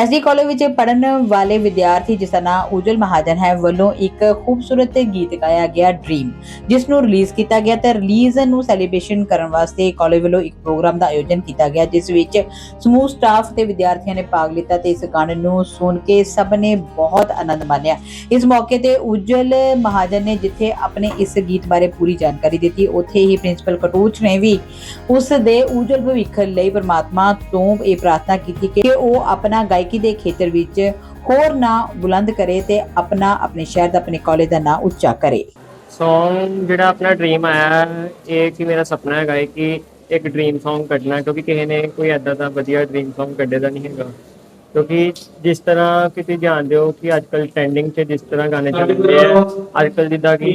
SD college ਵਿੱਚ ਪੜਨ ਵਾਲੇ ਵਿਦਿਆਰਥੀ, ਜਿਸ ਦਾ ਨਾਮ ਉਜਲ ਮਹਾਜਨ ਹੈ, ਵੱਲੋਂ ਇੱਕ ਖੂਬਸੂਰਤ ਗੀਤ ਗਾਇਆ ਗਿਆ ਡ੍ਰੀਮ ਜਿਸ ਨੂੰ ਰਿਲੀਜ਼ ਕੀਤਾ ਗਿਆ ਤੇ ਰਿਲੀਜ਼ ਨੂੰ ਸੈਲੀਬ੍ਰੇਸ਼ਨ ਕਰਨ ਵਾਸਤੇ ਕਾਲਜ ਵੱਲੋਂ ਇੱਕ ਪ੍ਰੋਗਰਾਮ ਦਾ ਆਯੋਜਨ ਕੀਤਾ ਗਿਆ, ਜਿਸ ਵਿੱਚ ਸਮੂਹ ਸਟਾਫ ਤੇ ਵਿਦਿਆਰਥੀਆਂ ਨੇ ਭਾਗ ਲਿੱਤਾ ਤੇ ਇਸ ਗਾਣੇ ਨੂੰ ਸੁਣ ਕੇ ਸਭ ਨੇ ਬਹੁਤ ਆਨੰਦ ਮਾਣਿਆ। ਇਸ ਮੌਕੇ ਤੇ ਉਜਲ ਮਹਾਜਨ ਨੇ ਜਿੱਥੇ ਆਪਣੇ ਇਸ ਗੀਤ ਬਾਰੇ ਪੂਰੀ ਜਾਣਕਾਰੀ ਦਿੱਤੀ, ਉੱਥੇ ਹੀ ਪ੍ਰਿੰਸੀਪਲ ਕਟੂਚ ਨੇ ਵੀ ਉਸ ਦੇ ਉਜਲ ਭਵਿੱਖ ਲਈ ਪ੍ਰਮਾਤਮਾ ਤੋਂ ਇਹ ਪ੍ਰਾਰਥਨਾ ਕੀਤੀ ਕਿ ਉਹ ਆਪਣਾ ਗਾਇਕ ਦੇ ਖੇਤਰ ਵਿੱਚ ਹੋਰ ਨਾ ਬੁਲੰਦ ਕਰੇ ਤੇ ਆਪਣਾ, ਆਪਣੇ ਸ਼ਹਿਰ ਦਾ, ਆਪਣੇ ਕਾਲਜ ਦਾ ਨਾਂ ਉੱਚਾ ਕਰੇ। ਸੌਂਗ ਜਿਹੜਾ ਆਪਣਾ ਡ੍ਰੀਮ ਆਇਆ, ਇਹ ਕਿ ਮੇਰਾ ਸੁਪਨਾ ਹੈਗਾ ਹੈ ਕਿ ਇੱਕ ਡ੍ਰੀਮ Song ਕੱਢਣਾ, ਕਿਉਂਕਿ ਕਿਸੇ ਨੇ ਕੋਈ ਐਦਾਂ ਦਾ ਵਧੀਆ ਡ੍ਰੀਮ Song ਕੱਢੇ ਦਾ ਨਹੀਂ ਹੈਗਾ। ਕਿਉਂਕਿ ਜਿਸ ਤਰ੍ਹਾਂ ਕਿ ਤੁਸੀਂ ਜਾਣਦੇ ਹੋ ਕਿ ਅੱਜਕੱਲ ਟ੍ਰੈਂਡਿੰਗ 'ਚ ਜਿਸ ਤਰ੍ਹਾਂ ਗਾਣੇ ਚੱਲਦੇ ਆ ਅੱਜਕੱਲ ਜਿੱਦਾਂ ਕਿ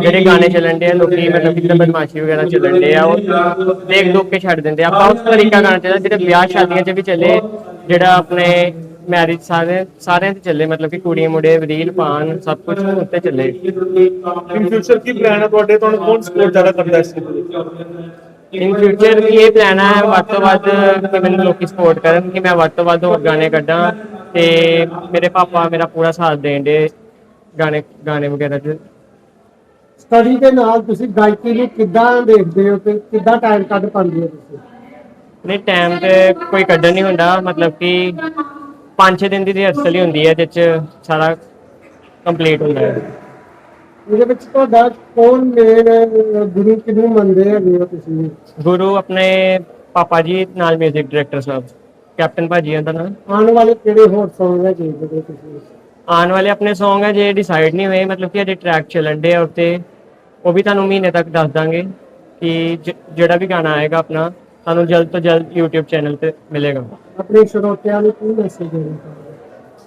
ਜਿਹੜੇ ਗਾਣੇ ਚੱਲਣ ਦੇ ਆ, ਲੋਕੀ ਮਤਲਬ ਜਿੱਦਾਂ ਬਦਮਾਸ਼ੀ ਵਗੈਰਾ ਚੱਲਣ ਦੇ ਆ, ਉਹ ਦੇਖ ਦੁੱਖ ਕੇ ਛੱਡ ਦਿੰਦੇ ਆ। ਆਪਾਂ ਉਸ ਤਰੀਕਾ ਗਾਣਾ ਚਾਹੀਦਾ ਜਿਹੜੇ ਵਿਆਹ ਸ਼ਾਦੀਆਂ 'ਚ ਵੀ ਚੱਲੇ ਜਿਹੜਾ ਆਪਣੇ ਮੈਰਿਜ ਸਾਰੇ ਸਾਰਿਆਂ 'ਤੇ ਚੱਲੇ ਮਤਲਬ ਕਿ ਕੁੜੀਆਂ ਮੁੰਡੇ ਰੀਲ ਪਾਣ ਸਭ ਕੁਝ ਉੱਤੇ ਚੱਲੇ। ਇਨ ਫਿਊਚਰ ਕੀ ਪਲਾਨ ਹੈ ਤੁਹਾਡੇ? ਤੁਹਾਨੂੰ ਕੌਣ ਸਪੋਰਟ ਜ਼ਿਆਦਾ ਕਰਦਾ ਇਸ ਇਨ ਫਿਊਚਰ ਵੀ ਇਹ ਪਲਾਨ ਹੈ ਵੱਧ ਤੋਂ ਵੱਧ ਕਿ ਮੈਨੂੰ ਲੋਕੀ ਸਪੋਰਟ ਕਰਨ ਕਿ ਮੈਂ ਵੱਧ ਤੋਂ ਵੱਧ ਹੋਰ ਗਾਣੇ ਕੱਢਾਂ ਤੇ ਮੇਰੇ ਪਾਪਾ ਮੇਰਾ ਪੂਰਾ ਸਾਥ ਦੇਣ ਦੇ ਗਾਣੇ ਗਾਣੇ ਵਗੈਰਾ 'ਚ ਸਟੱਡੀ ਦੇ ਨਾਲ ਤੁਸੀਂ ਗਾਇਕੀ ਨੂੰ ਕਿੱਦਾਂ ਦੇਖਦੇ ਹੋ ਤੇ ਕਿੱਦਾਂ ਟਾਈਮ ਕੱਢ ਪਾਉਂਦੇ ਹੋ ਤੁਸੀਂ? ਨਹੀਂ ਟਾਈਮ ਤੇ ਕੋਈ ਕੱਢਣ ਨਹੀਂ ਹੁੰਦਾ ਮਤਲਬ ਕਿ 5-6 ਦਿਨ ਦੀ ਰਿਹਰਸਲ ਹੀ ਹੁੰਦੀ ਹੈ ਜਿਸ 'ਚ ਸਾਰਾ ਕੰਪਲੀਟ ਹੁੰਦਾ ਹੈ। ਇਹਦੇ ਵਿੱਚ ਤੁਹਾਡਾ ਕੌਣ ਮੇਨ ਗੁਰੂ ਕਿਹਨੂੰ ਮੰਨਦੇ ਹੈਗੇ ਹੋ ਤੁਸੀਂ? ਗੁਰੂ ਆਪਣੇ ਪਾਪਾ ਜੀ ਨਾਲ 뮤직 ਡਾਇਰੈਕਟਰ ਸਾਹਿਬ ਕੈਪਟਨ ਭਾਜੀ ਉਹਦਾ ਨਾਮ। ਆਉਣ ਵਾਲੇ ਕਿਹੜੇ ਹੋਰ ਸੌਂਗ ਹੈਗੇ ਜਿਹੜੇ ਤੁਸੀਂ? ਆਉਣ ਵਾਲੇ ਆਪਣੇ Song ਹੈ ਜੇ ਡਿਸਾਈਡ ਨਹੀਂ ਹੋਏ ਮਤਲਬ ਕਿ ਅਜੇ ਟਰੈਕ ਚੱਲਣ ਦੇ ਆ ਉੱਤੇ ਉਹ ਵੀ ਤੁਹਾਨੂੰ ਮਹੀਨੇ ਤੱਕ ਦੱਸ ਦਾਂਗੇ ਕਿ ਜ- ਜਿਹੜਾ ਵੀ ਗਾਣਾ ਆਏਗਾ ਆਪਣਾ। ਤੁਹਾਨੂੰ ਜਲਦ ਤੋਂ ਜਲਦ YouTube ਚੈਨਲ ਤੇ ਮਿਲੇਗਾ। ਆਪਣੇ ਸਰੋਤਿਆਂ ਨੂੰ ਕੀ ਮੈਸੇਜ ਦੇਣਾ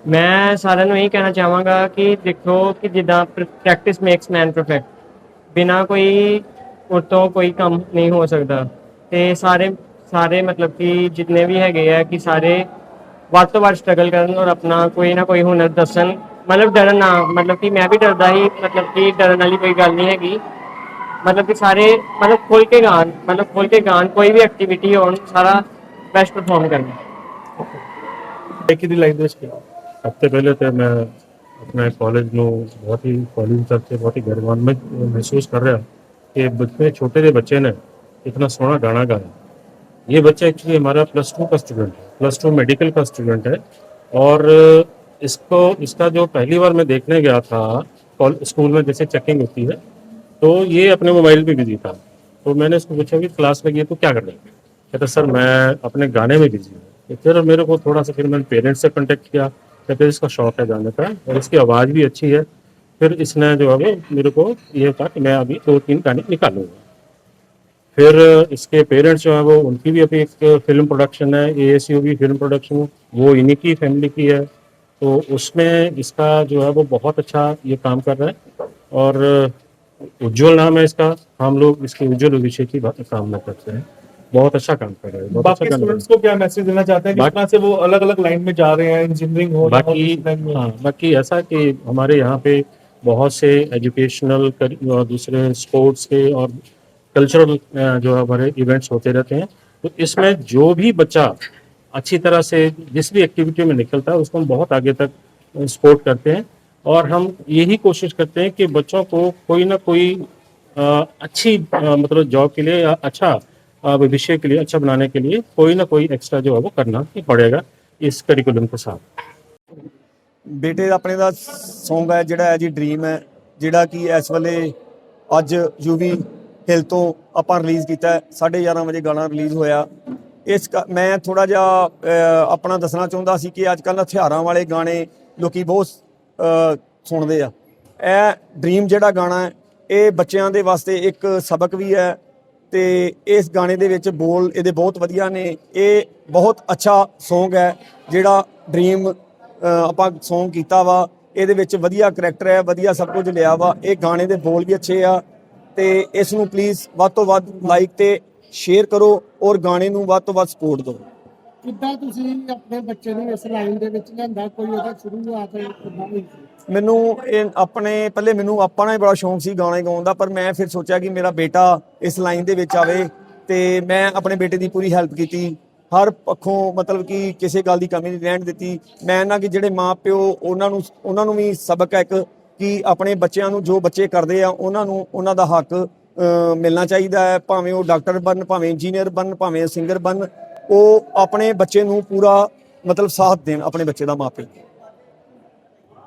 ਮੈਂ ਸਾਰਿਆਂ ਨੂੰ ਇਹ ਕਹਿਣਾ ਚਾਹਾਂਗਾ ਕਿ ਦੇਖੋ ਕਿ ਜਿੱਦਾਂ ਪ੍ਰੈਕਟਿਸ ਮੇਕਸ ਮੈਨ ਪਰਫੈਕਟ ਬਿਨਾ ਕੋਈ ਉਹ ਤੋਂ ਕੋਈ ਕੰਮ ਨਹੀਂ ਹੋ ਸਕਦਾ। ਤੇ ਸਾਰੇ ਸਾਰੇ ਮਤਲਬ ਕਿ ਜਿੰਨੇ ਵੀ ਹੈਗੇ ਆ ਕਿ ਸਾਰੇ ਵੱਧ ਤੋਂ ਵੱਧ ਸਟਰਗਲ ਕਰਨ ਔਰ ਆਪਣਾ ਕੋਈ ਨਾ ਕੋਈ ਹੁਨਰ ਦੱਸਣ। ਮਤਲਬ ਡਰਨ ਨਾ ਮਤਲਬ ਕਿ ਮੈਂ ਵੀ ਡਰਦਾ ਹੀ ਮਤਲਬ ਕਿ ਡਰਨ ਵਾਲੀ ਕੋਈ ਗੱਲ ਨਹੀਂ ਹੈਗੀ। ਮਤਲਬ ਕਿ ਸਾਰੇ ਮਤਲਬ ਖੋਲ ਕੇ ਗਾਣ ਮਤਲਬ ਖੋਲ ਕੇ ਗਾਣ ਕੋਈ ਵੀ ਐਕਟੀਵਿਟੀ ਹੋਣ ਸਾਰਾ ਬੈਸਟ ਪਰਫਾਰਮ ਕਰਨਾ ਗਾਇਕੀ ਦੀ ਲਾਈਨ ਦੇ ਵਿੱਚ ਕੀ ਸਭ ਤੋਂ ਪਹਿਲੇ ਤੇ ਮੈਂ ਆਪਣੇ ਕਾਲਜ ਨੂੰ ਬਹੁਤ ਹੀ ਕਾਲਜ ਤੱਕ ਤੇ ਬਹੁਤ ਹੀ ਗਰਵਾਨ ਮੈਂ ਮਹਿਸੂਸ ਕਰ ਰਿਹਾ ਕਿ बच्चे छोटे से बच्चे ने इतना सोना गाना गाया ये बच्चा एक्चुअली हमारा प्लस टू का स्टूडेंट है प्लस टू मेडिकल का स्टूडेंट है और इसको इसका जो पहली बार मैं देखने गया था कॉल- स्कूल में जैसे चेकिंग होती है तो ये अपने मोबाइल पे बिज़ी था। तो मैंने इसको पूछा कि क्लास में गया तो क्या कर हैं? कहता, सर, मैं अपने गाने में बिज़ी हूँ। तो फिर मेरे को थोड़ा सा फिर मैंने पेरेंट्स से कॉन्टेक्ट किया। तो फिर इसका शौक है गाने का और इसकी आवाज़ भी अच्छी है। फिर इसने जो है मेरे को ये कहा कि मैं अभी दो तीन गाने निकालूँगा। फिर इसके पेरेंट्स जो है वो, उनकी भी अभी एक फ़िल्म प्रोडक्शन है ए एस यू भी फ़िल्म प्रोडक्शन वो इन्हीं की फैमिली की है। तो उसमें इसका जो है वो बहुत अच्छा ये काम कर रहा है और उज्जवल नाम है इसका। हम लोग इसके उज्जवल भविष्य की बात कामना करते हैं। बहुत अच्छा काम कर रहे हैं। अच्छा बाकी स्टूडेंट्स को क्या मैसेज देना चाहते हैं कितना से वो अलग अलग लाइन में जा रहे हैं इंजीनियरिंग हो बाकी हो। बाकी ऐसा कि हमारे यहाँ पे बहुत से एजुकेशनल और दूसरे स्पोर्ट्स के और कल्चरल जो है हमारे इवेंट्स होते रहते हैं। तो इसमें जो भी बच्चा अच्छी तरह से जिस भी एक्टिविटी में निकलता है उसको हम बहुत आगे तक सपोर्ट करते हैं। और हम यही कोशिश करते हैं कि बच्चों को कोई ना कोई अ, अच्छी अ, मतलब जॉब के लिए या अच्छा अ, भविष्य के लिए अच्छा बनाने के लिए कोई ना कोई एक्स्ट्रा जो है वो करना ही पड़ेगा इस करिकुलम के साथ ਬੇਟੇ ਆਪਣੇ ਦਾ Song ਹੈ ਜਿਹੜਾ ਹੈ ਜੀ ਡ੍ਰੀਮ ਹੈ ਜਿਹੜਾ ਕਿ ਇਸ ਵੇਲੇ ਅੱਜ ਯੂਵੀ ਹਿਲ ਤੋਂ ਆਪਾਂ ਰਿਲੀਜ਼ ਕੀਤਾ ਹੈ 11:30 ਵਜੇ ਗਾਣਾ ਰਿਲੀਜ਼ ਹੋਇਆ ਇਸ ਕ- ਮੈਂ ਥੋੜਾ ਜਿਹਾ ਅਹ, ਆਪਣਾ ਦੱਸਣਾ ਚਾਹੁੰਦਾ ਸੀ ਕਿ ਅੱਜ ਕੱਲ੍ਹ ਹਥਿਆਰਾਂ ਵਾਲੇ ਗਾਣੇ ਲੋਕੀ ਬਹੁਤ ਅਹ, ਸੁਣਦੇ ਆ। ਇਹ ਡ੍ਰੀਮ ਜਿਹੜਾ ਗਾਣਾ ਹੈ, ਇਹ ਬੱਚਿਆਂ ਦੇ ਵਾਸਤੇ ਇੱਕ ਸਬਕ ਵੀ ਹੈ ਤੇ ਇਸ ਗਾਣੇ ਦੇ ਵਿੱਚ ਬੋਲ ਇਹਦੇ ਬਹੁਤ ਵਧੀਆ ਨੇ। ਇਹ ਬਹੁਤ ਅੱਛਾ Song ਹੈ ਜਿਹੜਾ ਡ੍ਰੀਮ ਆਪਾਂ Song ਕੀਤਾ ਵਾ। ਇਹਦੇ ਵਿੱਚ ਵਧੀਆ ਕਰੈਕਟਰ ਹੈ, ਵਧੀਆ ਸਭ ਕੁਝ ਲਿਆ ਵਾ। ਇਹ ਗਾਣੇ ਦੇ ਬੋਲ ਵੀ ਅੱਛੇ ਆ ਤੇ ਇਸ ਨੂੰ ਪਲੀਜ਼ ਵੱਧ ਤੋਂ ਵੱਧ ਲਾਈਕ ਤੇ ਸ਼ੇਅਰ ਕਰੋ ਔਰ ਗਾਣੇ ਨੂੰ ਵੱਧ ਤੋਂ ਵੱਧ ਸਪੋਰਟ ਦਿਓ। ਕਿੱਦਾਂ ਤੁਸੀਂ ਆਪਣੇ ਬੱਚੇ ਨੂੰ ਇਸ ਲਾਈਨ ਦੇ ਵਿੱਚ ਲਿਆਂਦਾ? ਕੋਈ ਉਹਦਾ ਸ਼ੁਰੂਆਤ ਕਿੱਦਾਂ ਹੋਈ ਮੈਨੂੰ ਇਹ ਆਪਣੇ, ਪਹਿਲੇ ਮੈਨੂੰ ਆਪਣਾ ਹੀ ਬੜਾ ਸ਼ੌਂਕ ਸੀ ਗਾਣੇ ਗਾਉਣ ਦਾ, ਪਰ ਮੈਂ ਫਿਰ ਸੋਚਿਆ ਕਿ ਮੇਰਾ ਬੇਟਾ ਇਸ ਲਾਈਨ ਦੇ ਵਿੱਚ ਆਵੇ ਤੇ ਮੈਂ ਆਪਣੇ ਬੇਟੇ ਦੀ ਪੂਰੀ ਹੈਲਪ ਕੀਤੀ। ਹਰ ਪੱਖੋਂ ਮਤਲਬ ਕਿ ਕਿਸੇ ਗੱਲ ਦੀ ਕਮੀ ਨਹੀਂ ਰਹਿਣ ਦਿੱਤੀ। ਮੈਂ ਨਾ ਕਿ ਜਿਹੜੇ ਮਾਂ ਪਿਓ ਉਹਨਾਂ ਨੂੰ ਉਹਨਾਂ ਨੂੰ ਵੀ ਸਬਕ ਹੈ ਇੱਕ ਕਿ ਆਪਣੇ ਬੱਚਿਆਂ ਨੂੰ ਜੋ ਬੱਚੇ ਕਰਦੇ ਆ, ਉਹਨਾਂ ਨੂੰ ਉਹਨਾਂ ਦਾ ਹੱਕ ਮਿਲਣਾ ਚਾਹੀਦਾ ਹੈ। ਭਾਵੇਂ ਉਹ ਡਾਕਟਰ ਬਣ ਭਾਵੇਂ ਇੰਜੀਨੀਅਰ ਬਣ ਭਾਵੇਂ ਸਿੰਗਰ ਬਣ ਉਹ ਆਪਣੇ ਬੱਚੇ ਨੂੰ ਪੂਰਾ ਮਤਲਬ ਸਾਥ ਦੇਣ ਆਪਣੇ ਬੱਚੇ ਦਾ ਮਾਪੇ